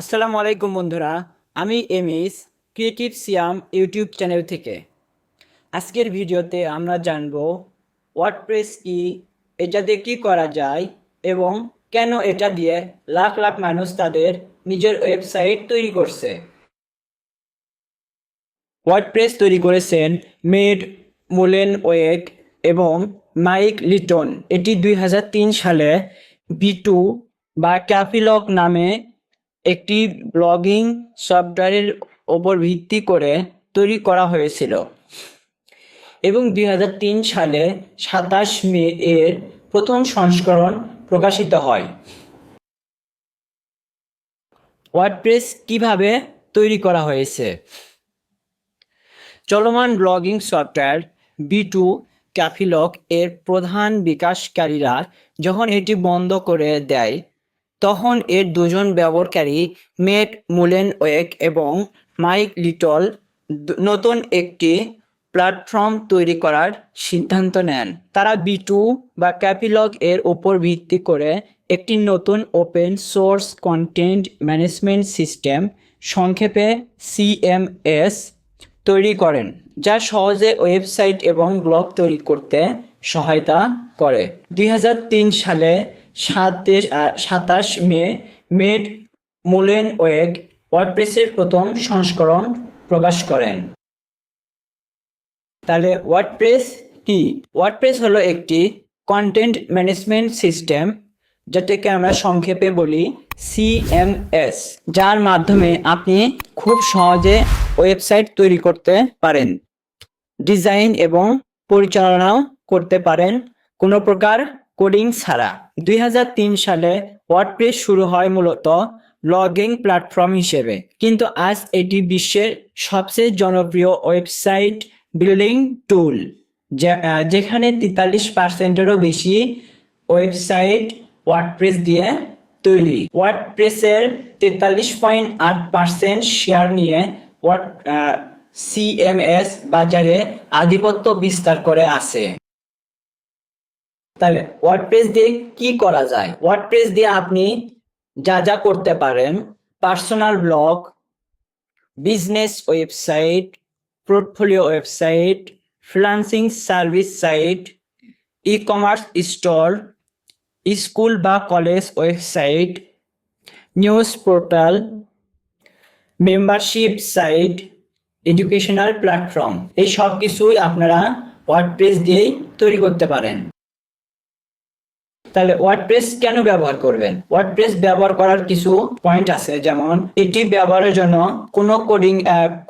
আসসালামু আলাইকুম বন্ধুরা, আমি Emis, creative Siam YouTube channel থেকে। আজকের ভিডিওতে আমরা জানব ওয়ার্ডপ্রেস কি, এটা দিয়ে কী করা যায় এবং কেন এটা দিয়ে লাখ লাখ মানুষ তাদের নিজের ওয়েবসাইট তৈরি করছে। ওয়ার্ডপ্রেস তৈরি করেছেন মেড মোলেন ওয়েক এবং মাইক লিটন। এটি দুই হাজার তিন সালে বিটু বা ক্যাফিলক নামে একটি ব্লগিং সফটওয়্যারের ওপর ভিত্তি করে তৈরি করা হয়েছিল। এবং দুই হাজার তিন সালে সাতাশ মে এর প্রথম সংস্করণ প্রকাশিত হয়। ওয়ার্ডপ্রেস কীভাবে তৈরি করা হয়েছে? চলমান blogging software B two cafelog এর প্রধান বিকাশকারীরা যখন এটি বন্ধ করে দেয় তখন এর দুজন ব্যবহারকারী মেট মুলেন ওয়েক এবং মাইক লিটল নতুন একটি প্ল্যাটফর্ম তৈরি করার সিদ্ধান্ত নেন। তারা বি টু বা ক্যাপিলগ এর উপর ভিত্তি করে একটি নতুন open source content management system সংক্ষেপে সিএমএস তৈরি করেন, যা সহজে ওয়েবসাইট এবং ব্লগ তৈরি করতে সহায়তা করে। দুই হাজার তিন সালে সাতে সাতাশ মে, মেড মুলেন ওয়েগ ওয়ার্ডপ্রেসের প্রথম সংস্করণ প্রকাশ করেন। তাহলে ওয়ার্ডপ্রেস কি? ওয়ার্ডপ্রেস হলো একটি কন্টেন্ট ম্যানেজমেন্ট সিস্টেম যেটাকে আমরা সংক্ষেপে বলি সিএমএস যার মাধ্যমে আপনি খুব সহজে ওয়েবসাইট তৈরি করতে পারেন, ডিজাইন এবং পরিচালনাও করতে পারেন। কোনো প্রকার কোডিং ছাড়া। দুই হাজার তিন সালে ওয়ার্ডপ্রেস শুরু হয় মূলত ব্লগিং প্ল্যাটফর্ম হিসেবে। কিন্তু আজ এটি বিশ্বের সবচেয়ে জনপ্রিয় ওয়েবসাইট বিল্ডিং টুল যেখানে তেতাল্লিশ পার্সেন্টেরও বেশি ওয়েবসাইট ওয়ার্ডপ্রেস দিয়ে তৈরি। ওয়ার্ডপ্রেসের তেতাল্লিশ পয়েন্ট আট পার্সেন্ট শেয়ার নিয়ে ওয়ার্ড সিএমএস বাজারে আধিপত্য বিস্তার করে আছে। তাহলে ওয়ার্ডপ্রেস দিয়ে কি করা যায়? ওয়ার্ডপ্রেস দিয়ে আপনি যা যা করতে পারেন personal blog business website portfolio website freelancing service site ecommerce store school বা college website news portal membership site educational platform এই সব কিছুই আপনারা ওয়ার্ডপ্রেস দিয়েই তৈরি করতে পারেন। তাহলে ওয়ার্ডপ্রেস কেন ব্যবহার করবেন? ওয়ার্ডপ্রেস ব্যবহার করার কিছু পয়েন্ট আছে, যেমন এটি ব্যবহারের জন্য কোনো কোডিং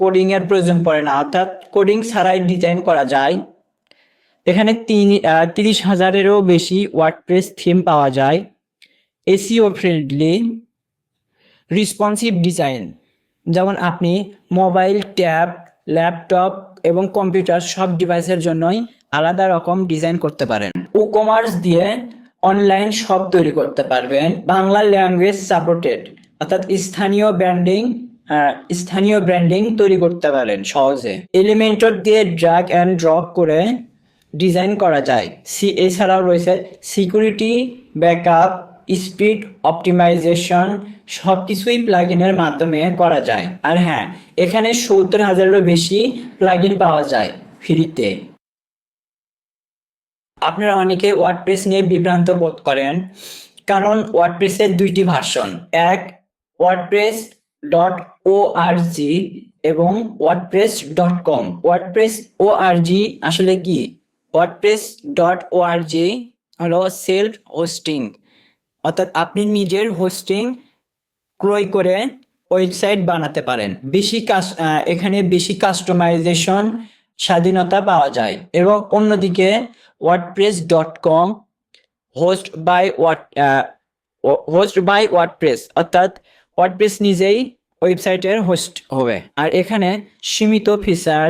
কোডিং এর প্রয়োজন পড়ে না, অর্থাৎ কোডিং ছাড়াই ডিজাইন করা যায়। এখানে তিন তিরিশ হাজারেরও বেশি ওয়ার্ডপ্রেস থিম পাওয়া যায়। এসিও ফ্রেন্ডলি রিসপন্সিভ ডিজাইন যেমন আপনি মোবাইল ট্যাব ল্যাপটপ এবং কম্পিউটার সব ডিভাইসের জন্যই আলাদা রকম ডিজাইন করতে পারেন। ই কমার্স দিয়ে অনলাইন শপ তৈরি করতে পারবেন। বাংলা ল্যাঙ্গুয়েজ সাপোর্টেড অর্থাৎ স্থানীয় ব্র্যান্ডিং স্থানীয় ব্র্যান্ডিং তৈরি করতে পারেন সহজে। এলিমেন্টর দিয়ে ড্রাগ অ্যান্ড ড্রপ করে ডিজাইন করা যায়। সি, এছাড়াও রয়েছে সিকিউরিটি ব্যাকআপ স্পিড অপটিমাইজেশন সব কিছুই প্লাগইনের মাধ্যমে করা যায়। আর হ্যাঁ এখানে সত্তর হাজারেরও বেশি প্লাগইন পাওয়া যায় ফ্রিতে আপনারা অনেকে ওয়ার্ডপ্রেস নিয়ে বিভ্রান্ত বোধ করেন, কারণ ওয়ার্ডপ্রেসের দুইটি ভার্সন এক ওয়ার্ডপ্রেস ডট ও আর জি এবং WordPress dot com WordPress O R G আসলে কি? ওয়ার্ডপ্রেস ডট ও আর জি হলো সেলফ হোস্টিং অর্থাৎ আপনি নিজের হোস্টিং ক্রয় করে ওয়েবসাইট বানাতে পারেন। বেশি কাজ এখানে বেশি কাস্টমাইজেশন স্বাধীনতা পাওয়া যায় এবং অন্যদিকে WordPress dot com host by word host by WordPress অর্থাৎ ওয়ার্ডপ্রেস নিজেই ওয়েবসাইটের হোস্ট হবে। আর এখানে সীমিত ফিচার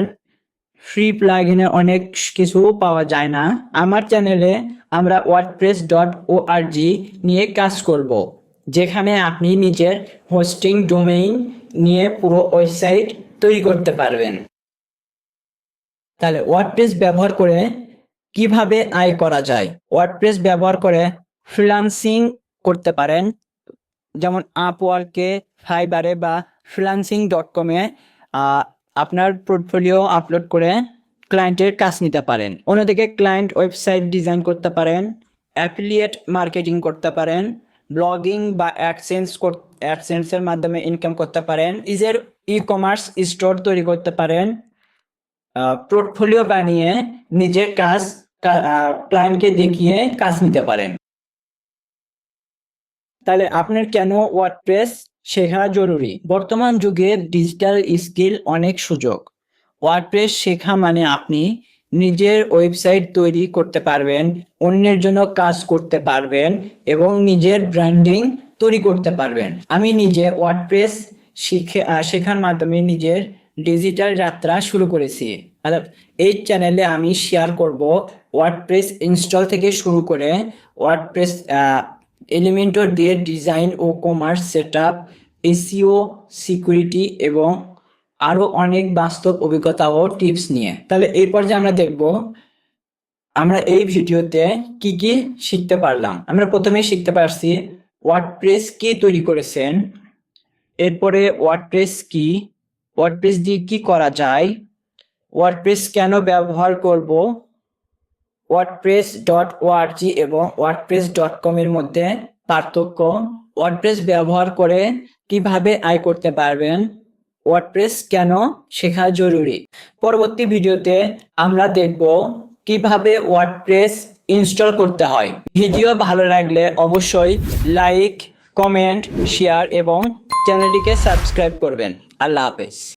ফ্রি প্লাগইনে অনেক কিছু পাওয়া যায় না। আমার চ্যানেলে আমরা ওয়ার্ডপ্রেস ডট ও নিয়ে কাজ করব, যেখানে আপনি নিজের হোস্টিং ডোমেইন নিয়ে পুরো ওয়েবসাইট তৈরি করতে পারবেন। তাহলে ওয়ার্ডপ্রেস ব্যবহার করে কীভাবে আয় করা যায়? ওয়ার্ডপ্রেস ব্যবহার করে ফ্রিল্যান্সিং করতে পারেন। যেমন আপওয়ার্কে ফাইবারে বা ফ্রিলান্সিং ডট কমে আপনার পোর্টফোলিও আপলোড করে ক্লায়েন্টের কাজ নিতে পারেন। অন্যদিকে ক্লায়েন্ট ওয়েবসাইট ডিজাইন করতে পারেন অ্যাফিলিয়েট মার্কেটিং করতে পারেন ব্লগিং বা অ্যাডসেন্স অ্যাডসেন্সের মাধ্যমে ইনকাম করতে পারেন। নিজের ই কমার্স স্টোর তৈরি করতে পারেন। পোর্টফোলিও বানিয়ে নিজের কাজ ক্লায়েন্টকে দেখিয়ে কাজ নিতে পারেন। তাহলে আপনার কেন ওয়ার্ডপ্রেস শেখা জরুরি? বর্তমান যুগে ডিজিটাল স্কিল অনেক সুযোগ। ওয়ার্ডপ্রেস শেখা মানে আপনি নিজের ওয়েবসাইট তৈরি করতে পারবেন, অন্যের জন্য কাজ করতে পারবেন এবং নিজের ব্র্যান্ডিং তৈরি করতে পারবেন। আমি নিজে ওয়ার্ডপ্রেস শিখে শেখার মাধ্যমে নিজের ডিজিটাল যাত্রা শুরু করেছি। অর্থাৎ এই চ্যানেলে আমি শেয়ার করব ওয়ার্ডপ্রেস ইনস্টল থেকে শুরু করে ওয়ার্ডপ্রেস এলিমেন্টর দিয়ে design WooCommerce set up SEO security এবং আরও অনেক বাস্তব অভিজ্ঞতা ও টিপস নিয়ে। তাহলে এই পর্যায়ে আমরা দেখব আমরা এই ভিডিওতে কি কি শিখতে পারলাম। আমরা প্রথমে শিখতে পারছি ওয়ার্ডপ্রেস কে তৈরি করেছেন, এরপরে ওয়ার্ডপ্রেস কি ওয়ার্ডপ্রেস দিয়ে কি করা যায়? ওয়ার্ডপ্রেস কেন ব্যবহার করব? WordPress dot O R G এবং ওয়ার্ডপ্রেস ডট কম এর মধ্যে পার্থক্য। ওয়ার্ডপ্রেস ব্যবহার করে কীভাবে আয় করতে পারবেন? ওয়ার্ডপ্রেস কেন শেখা জরুরি? পরবর্তী ভিডিওতে আমরা দেখব কীভাবে ওয়ার্ডপ্রেস ইনস্টল করতে হয়। ভিডিও ভালো লাগলে অবশ্যই লাইক কমেন্ট শেয়ার এবং চ্যানেলটিকে সাবস্ক্রাইব করবেন। আল্লাহ হাফেজ